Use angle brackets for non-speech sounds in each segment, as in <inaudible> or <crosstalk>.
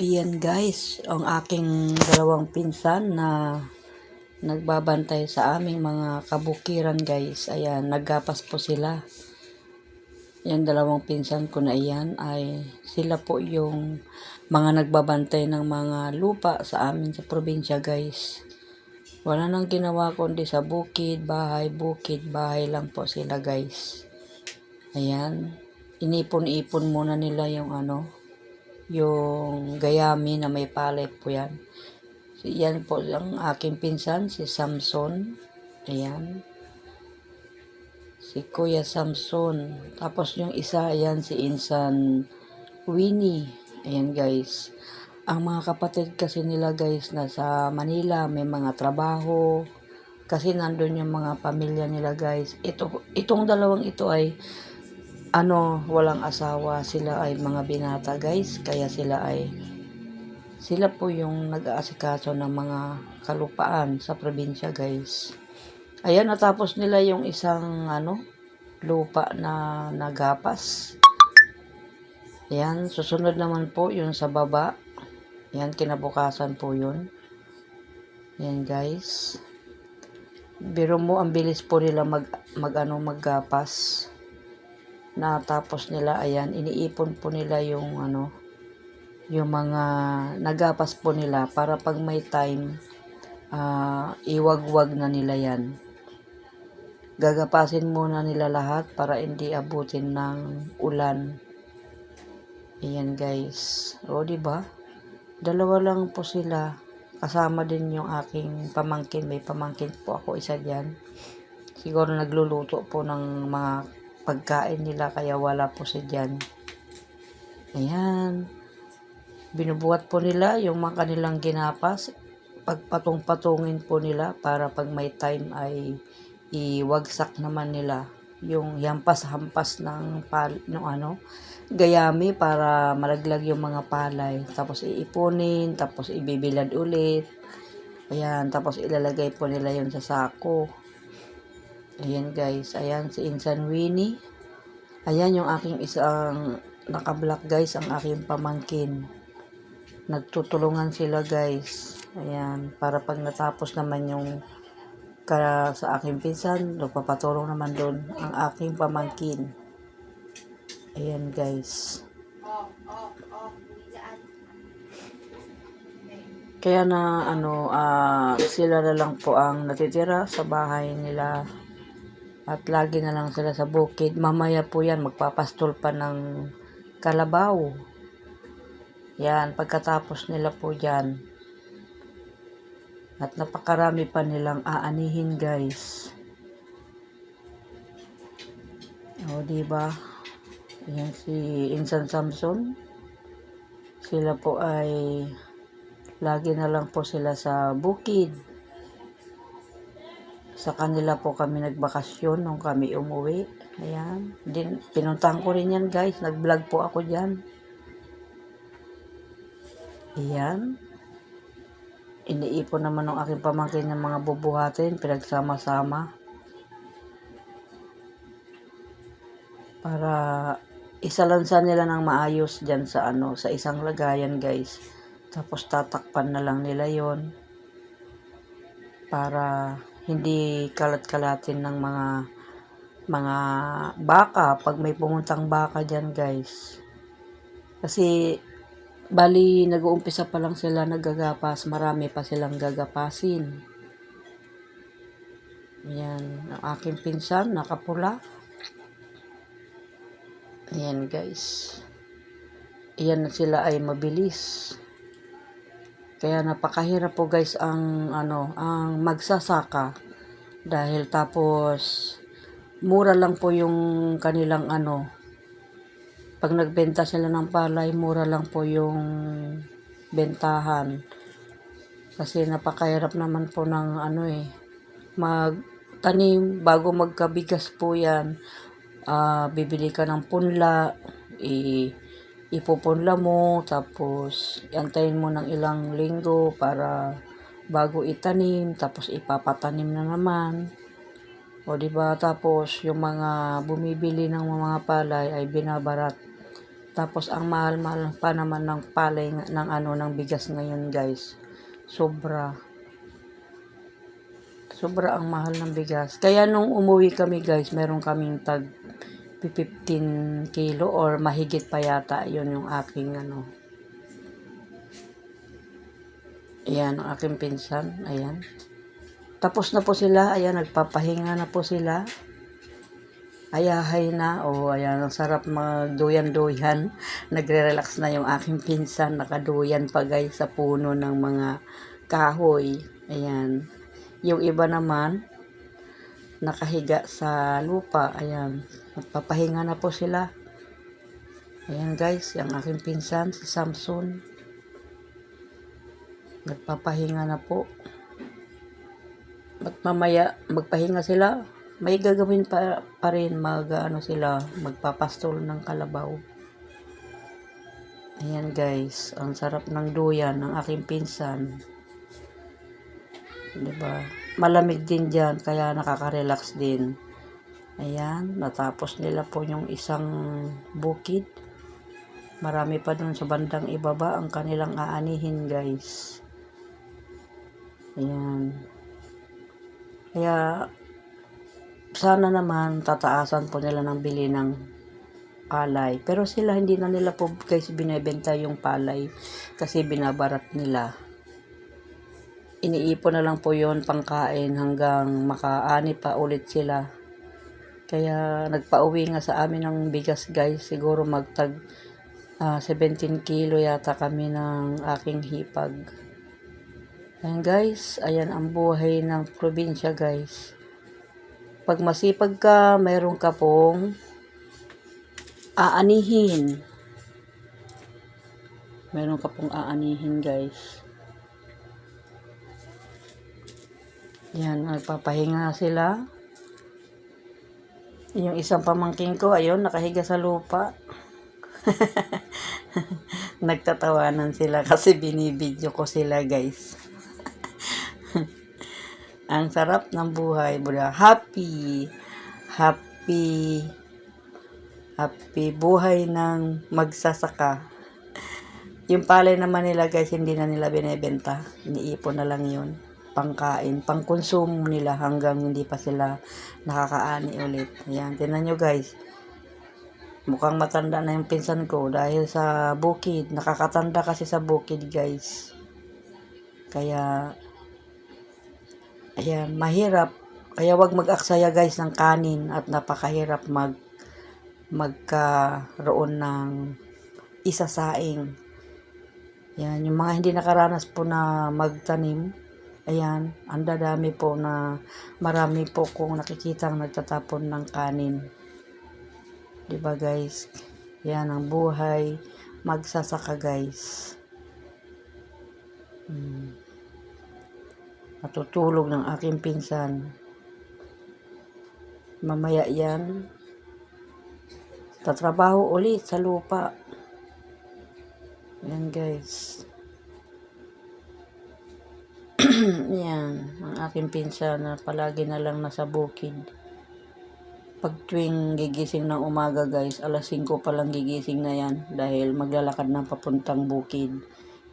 Ayan guys, ang aking dalawang pinsan na nagbabantay sa aming mga kabukiran guys. Ayan, naggapas po sila. Yan dalawang pinsan ko na iyan ay sila po yung mga nagbabantay ng mga lupa sa amin sa probinsya guys. Wala nang ginawa kundi sa bukid, bahay, bukid, bahay lang po sila guys. Ayan, inipon-ipon muna nila yung ano, yung gayami na may palay po yan. Yan po ang aking pinsan, si Samson. Ayan. Si Kuya Samson. Tapos yung isa, ayan, si Insan Winnie. Ayan guys. Ang mga kapatid kasi nila guys, nasa Manila, may mga trabaho. Kasi nandun yung mga pamilya nila guys. Ito, itong dalawang ito ay ano, walang asawa. Sila ay mga binata guys. Kaya sila ay sila po yung nag-aasikaso ng mga kalupaan sa probinsya guys. Ayan, natapos nila yung isang ano, lupa na nagapas. Ayan, susunod naman po yung sa baba. Ayan, kinabukasan po yun. Ayan guys. Biro mo, ang bilis po nila mag, mag ano, maggapas. Natapos nila, ayan, iniipon po nila yung ano, yung mga nagapas po nila para pag may time, ah, iwagwag na nila yan. Gagapasin muna nila lahat para hindi abutin ng ulan. Ayan guys. O, di ba? Dalawa lang po sila. Kasama din yung aking pamangkin. May pamangkin po ako isa diyan. Siguro nagluluto po ng mga pagkain nila kaya wala po si diyan. Ayan. Binubuhat po nila yung mga kanilang ginapas. Pagpatong-patungin po nila para pag may time ay iwagsak naman nila yung hampas-hampas ng pal ng ano gayami para malaglag yung mga palay tapos iipunin tapos ibibilad ulit ayan tapos ilalagay po nila yun sa sako ayan guys ayan si Insan Winnie ayan yung aking isang naka-black guys ang aking pamangkin nagtutulungan sila guys ayan para pag natapos naman yung kaya sa aking pinsan, nagpapatulong naman doon ang aking pamangkin. Ayan guys. Kaya na ano, ah, sila na lang po ang natitira sa bahay nila. At lagi na lang sila sa bukid. Mamaya po yan, magpapastol pa ng kalabaw. Yan, pagkatapos nila po dyan, at napakarami pa nilang aanihin, guys. O, di ba? Yan si Insan Samson. Sila po ay lagi na lang po sila sa bukid. Sa kanila po kami nagbakasyon nung kami umuwi. Ayan. Din, pinuntahan ko rin yan, guys. Nag-vlog po ako dyan. Ayan iniipon naman ng aking pamangkin ng mga bubuhatin, pinagsama-sama. Para isalansa nila ng maayos dyan sa ano, sa isang lagayan guys. Tapos tatakpan na lang nila yon para hindi kalat-kalatin ng mga mga baka pag may pumuntang baka dyan guys. Kasi Bali, nag-uumpisa pa lang sila naggagapas. Marami pa silang gagapasin. Ayan. Ang aking pinsan, nakapula. Ayan, guys. Ayan na sila ay mabilis. Kaya napakahirap po guys ang ano, ang magsasaka dahil tapos mura lang po yung kanilang ano, pag nagbenta sila ng palay, mura lang po yung bentahan. Kasi napakahirap naman po ng ano eh, magtanim bago magkabigas po yan. Uh, bibili ka ng punla, i ipupunla mo, tapos antayin mo ng ilang linggo para bago itanim, tapos ipapatanim na naman. O di ba tapos yung mga bumibili ng mga palay ay binabarat Tapos ang mahal-mahal pa naman ng palay ng ano ng bigas ngayon, guys. Sobra. Sobra ang mahal ng bigas. Kaya nung umuwi kami, guys, meron kaming tag 15 kilo or mahigit pa yata. Yun yung aking ano. Ayan, ang aking pinsan. Ayan. Tapos na po sila. Ayan, nagpapahinga na po sila. Ayahay na. O, oh, ayan, ang sarap magduyan-duyan. <laughs> Nagre-relax na yung aking pinsan. Nakaduyan pa guys sa puno ng mga kahoy. Ayan. Yung iba naman, nakahiga sa lupa. Ayan. Nagpapahinga na po sila. Ayan guys, yung aking pinsan, si Samson. Nagpapahinga na po. At mamaya, magpahinga sila. May gagawin pa, pa rin mag, ano sila, magpapastol ng kalabaw. Ayan guys, ang sarap ng duyan ng aking pinsan. 'Di ba? Malamig din diyan kaya nakaka-relax din. Ayan, natapos nila po yung isang bukid. Marami pa dun sa bandang ibaba ang kanilang aanihin, guys. Ayan. Kaya, sana naman tataasan po nila ng bili ng palay. Pero sila hindi na nila po guys binebenta yung palay kasi binabarat nila iniipon na lang po yon pangkain hanggang makaani pa ulit sila. Kaya nagpauwi nga sa amin ng bigas guys, siguro magtag ah, 17 kilo yata kami ng aking hipag. Ayan guys, ayan ang buhay ng probinsya guys. Pag masipag ka, mayroon ka pong aanihin. Meron ka pong aanihin guys. Yan, nagpapahinga sila. Yung isang pamangking ko, ayun, nakahiga sa lupa. <laughs> Nagtatawanan sila <laughs> kasi binibidyo ko sila, guys. <laughs> Ang sarap ng buhay, buda. Happy, happy, happy buhay ng magsasaka. Yung palay naman nila, guys, hindi na nila binebenta. Iniipon na lang yun pangkain, pangkonsumo nila hanggang hindi pa sila nakakaani ulit. Ayan, tinan nyo guys. Mukhang matanda na yung pinsan ko dahil sa bukid. Nakakatanda kasi sa bukid guys. Kaya, ayan, mahirap. Kaya wag mag-aksaya guys ng kanin at napakahirap mag magkaroon ng isasaing. Yan, yung mga hindi nakaranas po na magtanim, Ayan, ang dadami po na marami po kong nakikitang nagtatapon ng kanin. 'Di ba guys? Yan ang buhay magsasaka guys. Hmm. Matutulog ng aking pinsan. Mamaya yan, tatrabaho ulit sa lupa. Yan guys. <clears throat> Yan, ang aking pinsan na palagi na lang nasa bukid. Pag tuwing gigising ng umaga guys, alas 5 pa lang gigising na yan dahil maglalakad ng papuntang bukid.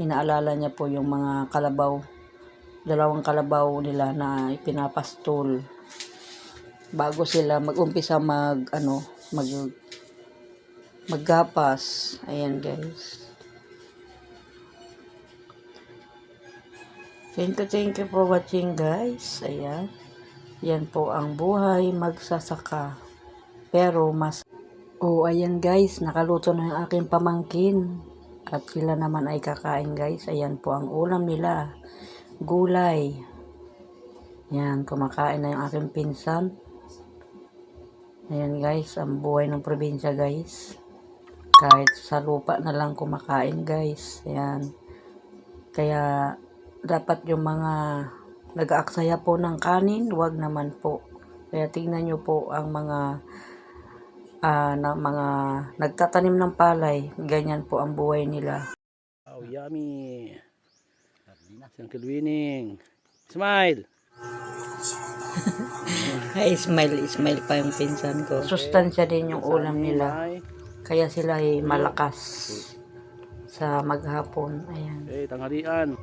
Inaalala niya po yung mga kalabaw, dalawang kalabaw nila na ipinapastol bago sila mag-umpisa mag ano, mag maggapas. Ayan guys. Thank you, thank you for watching guys. Ayan. Yan po ang buhay magsasaka. Pero mas... Oh, ayan guys. Nakaluto na yung aking pamangkin. At sila naman ay kakain guys. Ayan po ang ulam nila. Gulay. Yan, kumakain na yung aking pinsan. Ayan guys, ang buhay ng probinsya guys. Kahit sa lupa na lang kumakain guys. Ayan. Kaya dapat yung mga nag-aaksaya po ng kanin, wag naman po. Kaya tingnan nyo po ang mga uh, na, mga nagtatanim ng palay, ganyan po ang buhay nila. Wow, yummy. Uncle Winning. Smile. <laughs> Ay, smile, smile pa yung pinsan ko. Sustansya din yung ulam nila. Ay, Kaya sila ay malakas sa maghapon. Ayan. Eh, tanghalian.